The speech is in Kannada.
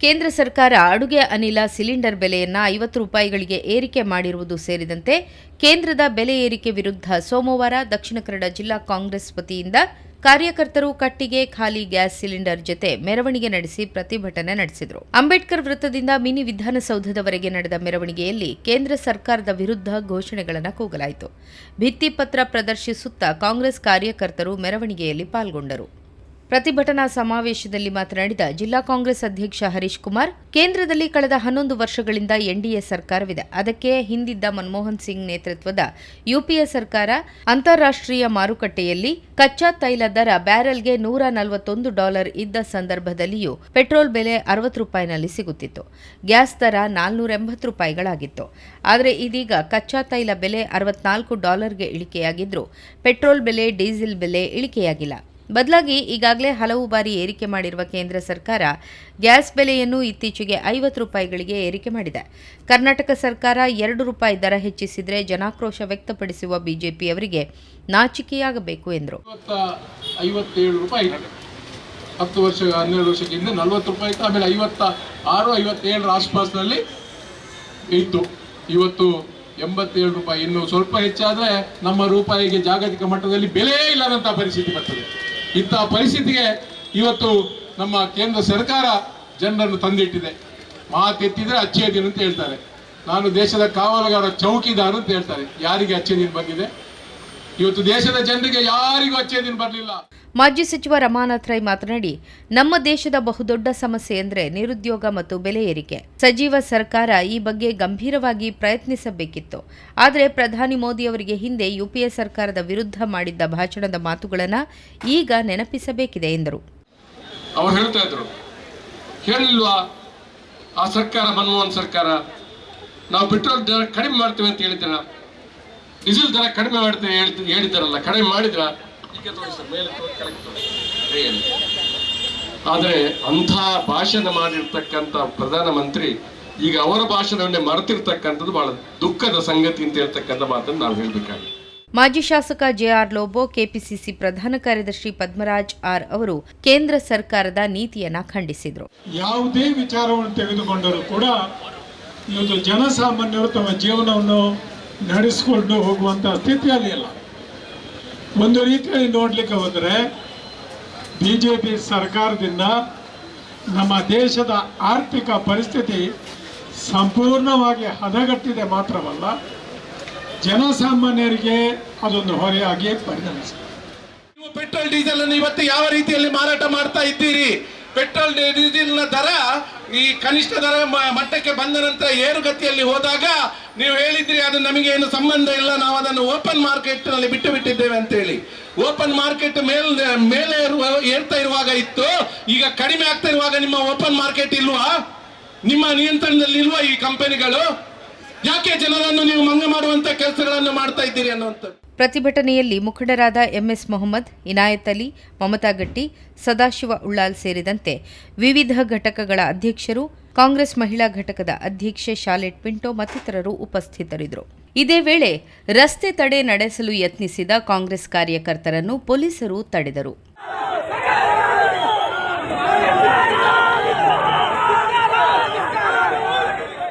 ಕೇಂದ್ರ ಸರ್ಕಾರ ಅಡುಗೆ ಅನಿಲ ಸಿಲಿಂಡರ್ ಬೆಲೆಯನ್ನು ಐವತ್ತು ರೂಪಾಯಿಗಳಿಗೆ ಏರಿಕೆ ಮಾಡಿರುವುದು ಸೇರಿದಂತೆ ಕೇಂದ್ರದ ಬೆಲೆ ಏರಿಕೆ ವಿರುದ್ಧ ಸೋಮವಾರ ದಕ್ಷಿಣ ಕನ್ನಡ ಜಿಲ್ಲಾ ಕಾಂಗ್ರೆಸ್ ವತಿಯಿಂದ ಕಾರ್ಯಕರ್ತರು ಕಟ್ಟಿಗೆ ಖಾಲಿ ಗ್ಯಾಸ್ ಸಿಲಿಂಡರ್ ಜೊತೆ ಮೆರವಣಿಗೆ ನಡೆಸಿ ಪ್ರತಿಭಟನೆ ನಡೆಸಿದರು. ಅಂಬೇಡ್ಕರ್ ವೃತ್ತದಿಂದ ಮಿನಿ ವಿಧಾನಸೌಧದವರೆಗೆ ನಡೆದ ಮೆರವಣಿಗೆಯಲ್ಲಿ ಕೇಂದ್ರ ಸರ್ಕಾರದ ವಿರುದ್ಧ ಘೋಷಣೆಗಳನ್ನು ಕೂಗಲಾಯಿತು. ಭಿತ್ತಿಪತ್ರ ಪ್ರದರ್ಶಿಸುತ್ತಾ ಕಾಂಗ್ರೆಸ್ ಕಾರ್ಯಕರ್ತರು ಮೆರವಣಿಗೆಯಲ್ಲಿ ಪಾಲ್ಗೊಂಡರು. ಪ್ರತಿಭಟನಾ ಸಮಾವೇಶದಲ್ಲಿ ಮಾತನಾಡಿದ ಜಿಲ್ಲಾ ಕಾಂಗ್ರೆಸ್ ಅಧ್ಯಕ್ಷ ಹರೀಶ್ ಕುಮಾರ್, ಕೇಂದ್ರದಲ್ಲಿ ಕಳೆದ ಹನ್ನೊಂದು ವರ್ಷಗಳಿಂದ ಎನ್ಡಿಎ ಸರ್ಕಾರವಿದೆ. ಅದಕ್ಕೆ ಹಿಂದಿದ್ದ ಮನಮೋಹನ್ ಸಿಂಗ್ ನೇತೃತ್ವದ ಯುಪಿಎ ಸರ್ಕಾರ ಅಂತಾರಾಷ್ಟ್ರೀಯ ಮಾರುಕಟ್ಟೆಯಲ್ಲಿ ಕಚ್ಚಾ ತೈಲ ದರ ಬ್ಯಾರೆಲ್ಗೆ ನೂರ ನಲವತ್ತೊಂದು ಡಾಲರ್ ಇದ್ದ ಸಂದರ್ಭದಲ್ಲಿಯೂ ಪೆಟ್ರೋಲ್ ಬೆಲೆ ಅರವತ್ತು ರೂಪಾಯಿನಲ್ಲಿ ಸಿಗುತ್ತಿತ್ತು. ಗ್ಯಾಸ್ ದರ ನಾಲ್ನೂರ ಎಂಬತ್ತು ರೂಪಾಯಿಗಳಾಗಿತ್ತು. ಆದರೆ ಇದೀಗ ಕಚ್ಚಾ ತೈಲ ಬೆಲೆ ಅರವತ್ನಾಲ್ಕು ಡಾಲರ್ಗೆ ಇಳಿಕೆಯಾಗಿದ್ದರೂ ಪೆಟ್ರೋಲ್ ಬೆಲೆ, ಡೀಸೆಲ್ ಬೆಲೆ ಇಳಿಕೆಯಾಗಿಲ್ಲ. ಬದಲಾಗಿ ಈಗಾಗಲೇ ಹಲವು ಬಾರಿ ಏರಿಕೆ ಮಾಡಿರುವ ಕೇಂದ್ರ ಸರ್ಕಾರ ಗ್ಯಾಸ್ ಬೆಲೆಯನ್ನು ಇತ್ತೀಚೆಗೆ ಐವತ್ತು ರೂಪಾಯಿಗಳಿಗೆ ಏರಿಕೆ ಮಾಡಿದೆ. ಕರ್ನಾಟಕ ಸರ್ಕಾರ ಎರಡು ರೂಪಾಯಿ ದರ ಹೆಚ್ಚಿಸಿದರೆ ಜನಾಕ್ರೋಶ ವ್ಯಕ್ತಪಡಿಸುವ ಬಿಜೆಪಿಯವರಿಗೆ ನಾಚಿಕೆಯಾಗಬೇಕು ಎಂದರು. ಹತ್ತು ವರ್ಷ, ಹನ್ನೆರಡು ವರ್ಷಕ್ಕೆ ಹಿಂದೆ ನಲ್ವತ್ತು ರೂಪಾಯಿ ಇತ್ತು. ಆಮೇಲೆ ಐವತ್ತ ಆರು, ಐವತ್ತೇಳರ ಆಸ್ಪಾಸ್ನಲ್ಲಿ ಇತ್ತು. ಇವತ್ತು ಎಂಬತ್ತೇಳು ರೂಪಾಯಿ. ಇನ್ನು ಸ್ವಲ್ಪ ಹೆಚ್ಚಾದರೆ ನಮ್ಮ ರೂಪಾಯಿಗೆ ಜಾಗತಿಕ ಮಟ್ಟದಲ್ಲಿ ಬೆಲೆಯೇ ಇಲ್ಲದಂಥ ಪರಿಸ್ಥಿತಿ ಬರ್ತದೆ. ಇಂತಹ ಪರಿಸ್ಥಿತಿಗೆ ಇವತ್ತು ನಮ್ಮ ಕೇಂದ್ರ ಸರ್ಕಾರ ಜನರನ್ನು ತಂದಿಟ್ಟಿದೆ. ಮಾತೆತ್ತಿದ್ರೆ ಅಚ್ಚೇ ದಿನ ಅಂತ ಹೇಳ್ತಾರೆ. ನಾನು ದೇಶದ ಕಾವಲುಗಾರ ಚೌಕಿದಾರ ಅಂತ ಹೇಳ್ತಾರೆ. ಯಾರಿಗೆ ಅಚ್ಚೇ ದಿನ ಬಂದಿದೆ? ಇವತ್ತು ದೇಶದ ಜನರಿಗೆ ಯಾರಿಗೂ ಅಚ್ಚೇ ದಿನ ಬರಲಿಲ್ಲ. ಮಾಜಿ ಸಚಿವ ರಮಾನಾಥ್ ರೈ ಮಾತನಾಡಿ, ನಮ್ಮ ದೇಶದ ಬಹುದೊಡ್ಡ ಸಮಸ್ಯೆ ಎಂದರೆ ನಿರುದ್ಯೋಗ ಮತ್ತು ಬೆಲೆ ಏರಿಕೆ. ಸಜೀವ ಸರ್ಕಾರ ಈ ಬಗ್ಗೆ ಗಂಭೀರವಾಗಿ ಪ್ರಯತ್ನಿಸಬೇಕಿತ್ತು. ಆದರೆ ಪ್ರಧಾನಿ ಮೋದಿ ಅವರಿಗೆ ಹಿಂದೆ ಯುಪಿಎ ಸರ್ಕಾರದ ವಿರುದ್ಧ ಮಾಡಿದ್ದ ಭಾಷಣದ ಮಾತುಗಳನ್ನು ಈಗ ನೆನಪಿಸಬೇಕಿದೆ ಎಂದರು. ಅವರು ಹೇಳ್ತಾ ಇದ್ರು ಹೇಳಿಲ್ವಾ ಆ ಸರ್ಕಾರ ಮನಮೋಹನ್ ಸರ್ಕಾರ. ನಾವು ಪೆಟ್ರೋಲ್ ದರ ಕಡಿಮೆ ಮಾಡ್ತೇವೆ ಅಂತ ಹೇಳಿದ್ರ ಡೀಸೆಲ್ ದರ ಕಡಿಮೆ ಮಾಡ್ತೇವೆ ಹೇಳಿದ್ರಲ್ಲ, ಕಡಿಮೆ ಮಾಡಿದ್ರ? ಈಗ ತೋರಿಸಿ ಮೇಲೆ ಕೆಳಕ್ಕೆ ಕೆಳಗೆ ಆದರೆ ಅಂಥ ಭಾಷಣ ಮಾಡಿರ್ತಕ್ಕಂಥ ಪ್ರಧಾನಮಂತ್ರಿ ಈಗ ಅವರ ಭಾಷಣವನ್ನೇ ಮರೆತಿರ್ತಕ್ಕಂಥದ್ದು ಬಹಳ ದುಃಖದ ಸಂಗತಿ ಅಂತ ಹೇಳ್ತಕ್ಕಂಥ ಮಾತನ್ನು ನಾವು ಹೇಳಬೇಕಾಗಿದೆ. ಮಾಜಿ ಶಾಸಕ ಜೆಆರ್ ಲೋಬೋ ಕೆಪಿಸಿಸಿ ಪ್ರಧಾನ ಕಾರ್ಯದರ್ಶಿ ಪದ್ಮರಾಜ್ ಆರ್ ಅವರು ಕೇಂದ್ರ ಸರ್ಕಾರದ ನೀತಿಯನ್ನ ಖಂಡಿಸಿದರು. ಯಾವುದೇ ವಿಚಾರವನ್ನು ತೆಗೆದುಕೊಂಡರೂ ಕೂಡ ಇವತ್ತು ಜನಸಾಮಾನ್ಯರು ತಮ್ಮ ಜೀವನವನ್ನು ನಡೆಸಿಕೊಂಡು ಹೋಗುವಂತಹ ಸ್ಥಿತಿಯಲ್ಲಿ ಇಲ್ಲ ಒಂದು ರೀತಿಯಲ್ಲಿ ನೋಡಲಿಕ್ಕೆ ಹೋದರೆ ಬಿ ಜೆ ಪಿ ಸರ್ಕಾರದಿಂದ ನಮ್ಮ ದೇಶದ ಆರ್ಥಿಕ ಪರಿಸ್ಥಿತಿ ಸಂಪೂರ್ಣವಾಗಿ ಹದಗಟ್ಟಿದೆ ಮಾತ್ರವಲ್ಲ, ಜನಸಾಮಾನ್ಯರಿಗೆ ಅದೊಂದು ಹೊರೆಯಾಗಿ ಪರಿಣಮಿಸಿದೆ. ನೀವು ಪೆಟ್ರೋಲ್, ಡೀಸೆಲ್ ಅನ್ನು ಇವತ್ತು ಯಾವ ರೀತಿಯಲ್ಲಿ ಮಾರಾಟ ಮಾಡ್ತಾ ಇದ್ದೀರಿ? ಪೆಟ್ರೋಲ್ ಡೀಸೆಲ್ನ ದರ ಈ ಕನಿಷ್ಠ ದರ ಮಟ್ಟಕ್ಕೆ ಬಂದ ನಂತರ ಏರುಗತಿಯಲ್ಲಿ ಹೋದಾಗ ನೀವು ಹೇಳಿದ್ರಿ ಅದು ನಮಗೆ ಏನು ಸಂಬಂಧ ಇಲ್ಲ, ನಾವು ಅದನ್ನು ಓಪನ್ ಮಾರ್ಕೆಟ್ನಲ್ಲಿ ಬಿಟ್ಟು ಬಿಟ್ಟಿದ್ದೇವೆ ಅಂತ ಹೇಳಿ. ಓಪನ್ ಮಾರ್ಕೆಟ್ ಮೇಲ್ ಮೇಲೆ ಏರ್ತಾ ಇರುವಾಗ ಇತ್ತು, ಈಗ ಕಡಿಮೆ ಆಗ್ತಾ ಇರುವಾಗ ನಿಮ್ಮ ಓಪನ್ ಮಾರ್ಕೆಟ್ ಇಲ್ವಾ? ನಿಮ್ಮ ನಿಯಂತ್ರಣದಲ್ಲಿ ಇಲ್ವಾ ಈ ಕಂಪನಿಗಳು? ಯಾಕೆ ಜನರನ್ನು ನೀವು ಕೆಲಸಗಳನ್ನು ಮಾಡ್ತಾ ಇದ್ದೀರಿ ಅನ್ನುವಂಥದ್ದು. ಪ್ರತಿಭಟನೆಯಲ್ಲಿ ಮುಖಂಡರಾದ ಎಂಎಸ್ ಮೊಹಮ್ಮದ್, ಇನಾಯತ್ ಅಲಿ, ಮಮತಾ ಗಟ್ಟಿ, ಸದಾಶಿವ ಉಳ್ಳಾಲ್ ಸೇರಿದಂತೆ ವಿವಿಧ ಘಟಕಗಳ ಅಧ್ಯಕ್ಷರು, ಕಾಂಗ್ರೆಸ್ ಮಹಿಳಾ ಘಟಕದ ಅಧ್ಯಕ್ಷೆ ಶಾಲೆಟ್ ಪಿಂಟೋ ಮತ್ತಿತರರು ಉಪಸ್ಥಿತರಿದ್ದರು. ಇದೇ ವೇಳೆ ರಸ್ತೆ ತಡೆ ನಡೆಸಲು ಯತ್ನಿಸಿದ ಕಾಂಗ್ರೆಸ್ ಕಾರ್ಯಕರ್ತರನ್ನು ಪೊಲೀಸರು ತಡೆದರು.